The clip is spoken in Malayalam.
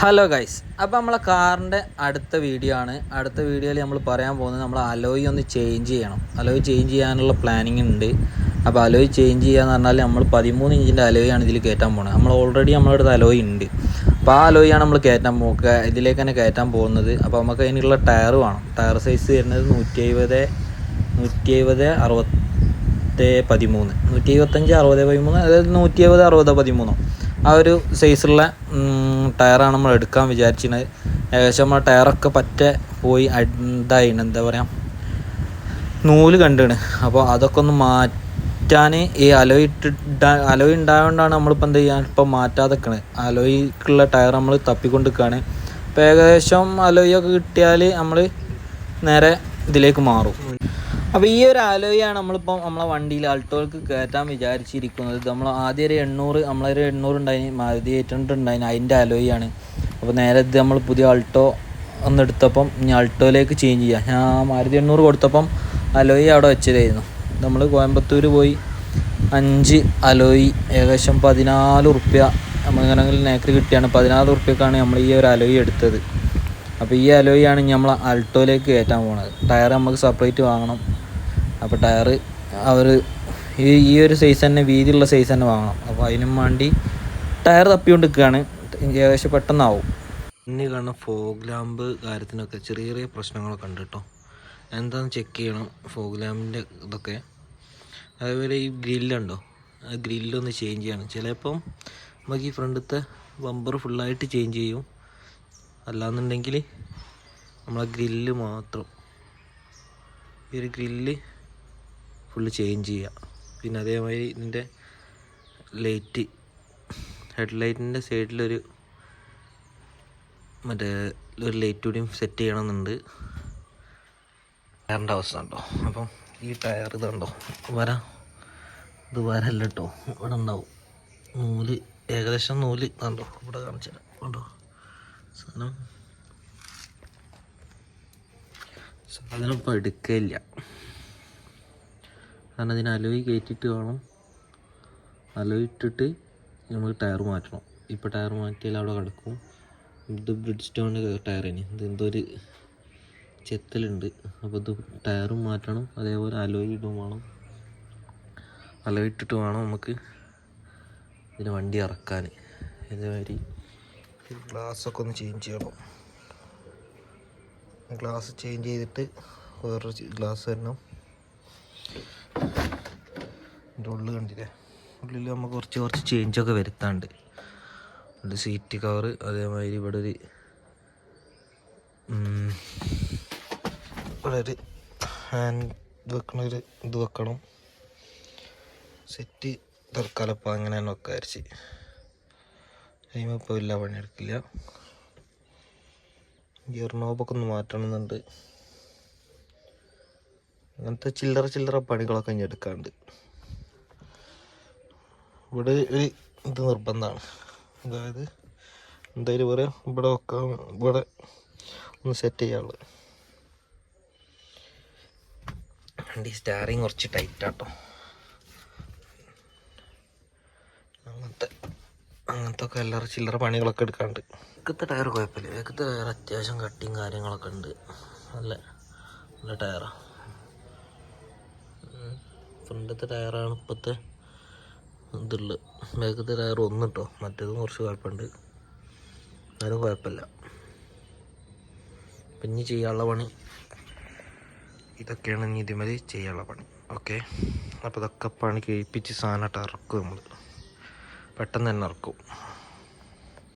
ഹലോ ഗൈസ് അപ്പോൾ നമ്മളെ കാറിന്റെ അടുത്ത വീഡിയോ ആണ്. അടുത്ത വീഡിയോയിൽ നമ്മൾ പറയാൻ പോകുന്നത് നമ്മൾ അലോയി ഒന്ന് ചേഞ്ച് ചെയ്യണം. അലോയി ചേഞ്ച് ചെയ്യാനുള്ള പ്ലാനിങ് ഉണ്ട്. അപ്പോൾ അലോയി ചേഞ്ച് ചെയ്യാന്ന് പറഞ്ഞാൽ നമ്മൾ പതിമൂന്ന് ഇഞ്ചിന്റെ അലോയി ആണ് ഇതിൽ കയറ്റാൻ പോകുന്നത് നമ്മൾ ഓൾറെഡി നമ്മുടെ അടുത്ത് അലോയി ഉണ്ട്. അപ്പോൾ ആ അലോയാണ് നമ്മൾ കയറ്റാൻ പോകുക ഇതിലേക്ക് തന്നെ കയറ്റാൻ പോകുന്നത്. അപ്പോൾ നമുക്ക് അതിനുള്ള ടയർ വേണം. ടയർ സൈസ് വരുന്നത് നൂറ്റി എഴുപത് നൂറ്റി എഴുപത് അറുപത്തി പതിമൂന്ന്. നൂറ്റി എഴുപത്തഞ്ച് അറുപത് പതിമൂന്ന് അതായത് നൂറ്റി എഴുപത് അറുപത് പതിമൂന്നോ ആ ഒരു സൈസുള്ള ടയറാണ് നമ്മൾ എടുക്കാൻ വിചാരിച്ചിരുന്നത്. ഏകദേശം നമ്മളെ ടയറൊക്കെ പറ്റ പോയി അഡ് ഇതായിന് എന്താ പറയുക നൂൽ കണ്ടാണ്. അപ്പോൾ അതൊക്കെ ഒന്ന് മാറ്റാൻ ഈ അലോയ് ഇട്ടിട്ട് അലോയ് ഉണ്ടായതുകൊണ്ടാണ് നമ്മളിപ്പോൾ എന്ത് ചെയ്യുക ഇപ്പോൾ മാറ്റാതെ നിൽക്കണത് അലോയ്ക്കുള്ള ടയർ നമ്മൾ തപ്പിക്കൊണ്ട് നിൽക്കുകയാണ് അപ്പോൾ ഏകദേശം അലോയൊക്കെ കിട്ടിയാൽ നമ്മൾ നേരെ ഇതിലേക്ക് മാറും. അപ്പോൾ ഈ ഒരു ആലോചിയാണ് നമ്മളിപ്പോൾ നമ്മളെ വണ്ടിയിൽ ആൾട്ടോയ്ക്ക് കയറ്റാൻ വിചാരിച്ചിരിക്കുന്നത്. നമ്മൾ ആദ്യം ഒരു എണ്ണൂറ് നമ്മളൊരു എണ്ണൂറ് ഉണ്ടായി മാരുതി എയ്റ്റ് ഹൺഡ്രഡ് ഉണ്ടായിന് അതിന്റെ ആലോചിയാണ്. അപ്പോൾ നേരെ ഇത് നമ്മൾ പുതിയ ആൾട്ടോ ഒന്ന് എടുത്തപ്പം ഇനി ആൾട്ടോയിലേക്ക് ചേഞ്ച് ചെയ്യാം. ഞാൻ മാരുതി എണ്ണൂറ് കൊടുത്തപ്പം അലോയി അവിടെ വെച്ചതായിരുന്നു നമ്മൾ കോയമ്പത്തൂർ പോയി അഞ്ച് അലോയി ഏകദേശം പതിനാല് ഉറുപ്യ നമ്മളിങ്ങനെ നേക്കറി കിട്ടിയാണ്. പതിനാല് ഉറുപ്യക്കാണ് നമ്മൾ ഈ ഒരു അലോയി എടുത്തത്. അപ്പോൾ ഈ അലോയിയാണ് നമ്മൾ ആൾട്ടോയിലേക്ക് കയറ്റാൻ പോകുന്നത് ടയർ നമുക്ക് സെപ്പറേറ്റ് വാങ്ങണം. അപ്പോൾ ടയർ അവർ ഈ ഈ ഒരു സൈസ് തന്നെ വീതിയുള്ള സൈസ് തന്നെ വാങ്ങണം. അപ്പോൾ അതിനും വേണ്ടി ടയർ തപ്പിക്കൊണ്ട് നിൽക്കുകയാണ് ഏകദേശം പെട്ടെന്നാവും. ഇനി കാണുന്ന ഫോഗ് ലാമ്പ് കാര്യത്തിനൊക്കെ ചെറിയ ചെറിയ പ്രശ്നങ്ങളൊക്കെ ഉണ്ട് കേട്ടോ എന്താണെന്ന് ചെക്ക് ചെയ്യണം ഫോഗ് ലാമ്പിന്റെ ഇതൊക്കെ. അതേപോലെ ഈ ഗ്രില്ലുണ്ടോ ആ ഗ്രില്ലൊന്ന് ചേഞ്ച് ചെയ്യണം. ചിലപ്പം നമുക്ക് ഈ ഫ്രണ്ടത്തെ ബമ്പർ ഫുള്ളായിട്ട് ചേഞ്ച് ചെയ്യും. അല്ലാന്നുണ്ടെങ്കിൽ നമ്മളെ ഗ്രില്ല് മാത്രം. ഈ ഒരു ഗ്രില്ല് ഫുള്ള് ചേഞ്ച് ചെയ്യുക പിന്നെ അതേമാതിരി ഇതിന്റെ ലൈറ്റ് ഹെഡ് ലൈറ്റിന്റെ സൈഡിലൊരു മറ്റേ ഒരു ലൈറ്റ് കൂടിയും സെറ്റ് ചെയ്യണമെന്നുണ്ട്. ടയറിന്റെ അവസ്ഥ ഉണ്ടോ അപ്പം ഈ ടയർ ഇതുണ്ടോ വര. ഇത് വരല്ല കേട്ടോ ഇവിടെ ഉണ്ടാവും. നൂൽ ഏകദേശം നൂൽ കണ്ടോ? ഇവിടെ കാണിച്ചു കണ്ടോ? സാധനം. സാധനം ഇപ്പോൾ എടുക്കില്ല കാരണം അതിന് അലോയി കയറ്റിയിട്ട് വേണം. അലോയി ഇട്ടിട്ട് നമ്മൾ ടയർ മാറ്റണം. ഇപ്പോൾ ടയർ മാറ്റിയാൽ അവിടെ കിടക്കും. ഇത് ബ്രിഡ് സ്റ്റോണിന്റെ ടയറിന്. ഇത് എന്തോ ഒരു ചെത്തലുണ്ട്. അപ്പോൾ ഇത് ടയറും മാറ്റണം. അതേപോലെ അലോയി ഇടും വേണം. അലോയി ഇട്ടിട്ട് വേണം നമുക്ക് ഇതിന് വണ്ടി ഇറക്കാൻ ഇതേമാതിരി ഗ്ലാസ്സൊക്കെ ഒന്ന് ചേഞ്ച് ചെയ്യണം. ഗ്ലാസ് ചേഞ്ച് ചെയ്തിട്ട് വേറൊരു ഗ്ലാസ് വരണം. ഇതിന്റെ ഉള്ളിൽ കണ്ടില്ലേ? ഉള്ളിൽ നമുക്ക് കുറച്ച് കുറച്ച് ചേഞ്ചൊക്കെ വരുത്താണ്ട് ഒരു സീറ്റ് കവർ അതേമാതിരി ഇവിടെ ഒരു ഇവിടെ ഒരു ഹാൻഡ് വെക്കണ ഒരു ഇത് വെക്കണം. സെറ്റ് തൽക്കാലം ഇപ്പം അങ്ങനെ തന്നെ വെക്കാൻ വിചാരിച്ച് ഇപ്പോൾ ഇല്ല പണിയെടുക്കില്ല. ഗിയർ നോബൊക്കെ ഒന്ന് മാറ്റണമെന്നുണ്ട്. അങ്ങനത്തെ ചില്ലറ ചില്ലറ പണികളൊക്കെ ഇനി എടുക്കാണ്ട്. ഇവിടെ ഒരു ഇത് നിർബന്ധമാണ്. അതായത് എന്തായാലും പറയാം ഇവിടെ വെക്കാൻ ഇവിടെ ഒന്ന് സെറ്റ് ചെയ്യാനുള്ളത് വണ്ടി സ്റ്റാറിങ് കുറച്ച് ടൈറ്റാട്ടോ അങ്ങനത്തെ അങ്ങനത്തെ ഒക്കെ എല്ലാവരും ചില്ലറ പണികളൊക്കെ എടുക്കാണ്ട്. ഇക്കത്തെ ടയർ കുഴപ്പമില്ല. ഇക്കത്തെ ടയർ അത്യാവശ്യം കട്ടിങ് കാര്യങ്ങളൊക്കെ ഉണ്ട്. നല്ല നല്ല ടയറാണ് ഫ്രണ്ടത്തെ ടയറാണ് ഇപ്പോഴത്തെ ഇതുള്ളത് ബാക്കത്തെ ടയർ ഒന്ന് കേട്ടോ മറ്റേതും കുറച്ച് കുഴപ്പമുണ്ട് എന്നാലും കുഴപ്പമില്ല ഇനി ചെയ്യാനുള്ള പണി. ഇതൊക്കെയാണ് ഇനി ഇതുമതി ചെയ്യാനുള്ള പണി. ഓക്കെ. അപ്പോൾ ഇതൊക്കെ പണി കഴിപ്പിച്ച് സാധനമായിട്ട് ഇറക്കും നമ്മൾ പെട്ടെന്ന് തന്നെ ഇറക്കും.